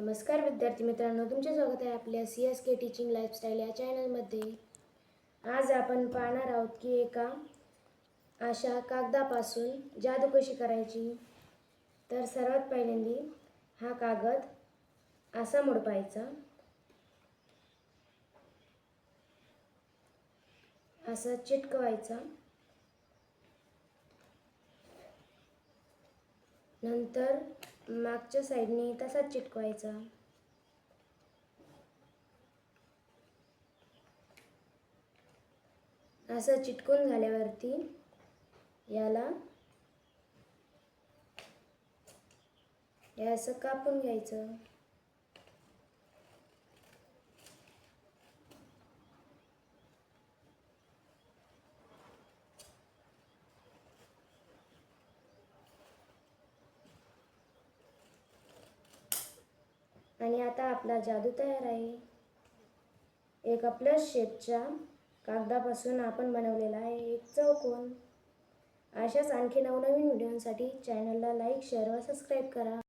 नमस्कार विद्यार्थी मित्रांनो तुमचे स्वागत आहे आपल्या C S K teaching lifestyle या चॅनलमध्ये आज आपण पाहणार आहोत की एका अशा कागदापासून जादू कशी करायची? तर सर्वात पहिल्यांदी हा कागद असा मोडपायचा. असा चिटकवायचा. नंतर मागच्या साईडने तसाच चिटकवायचा. असं चिटकून झाल्यावरती याला हे असं कापून घ्यायचं. आणि आता आपला जादू तयार आहे. एक प्लस शेपच्या कागदापासून आपण बनवलेला आहे. एक चौकोन. अशाच आणखी नवनवीन व्हिडिओंसाठी चॅनलला लाईक शेअर व सबस्क्राईब करा.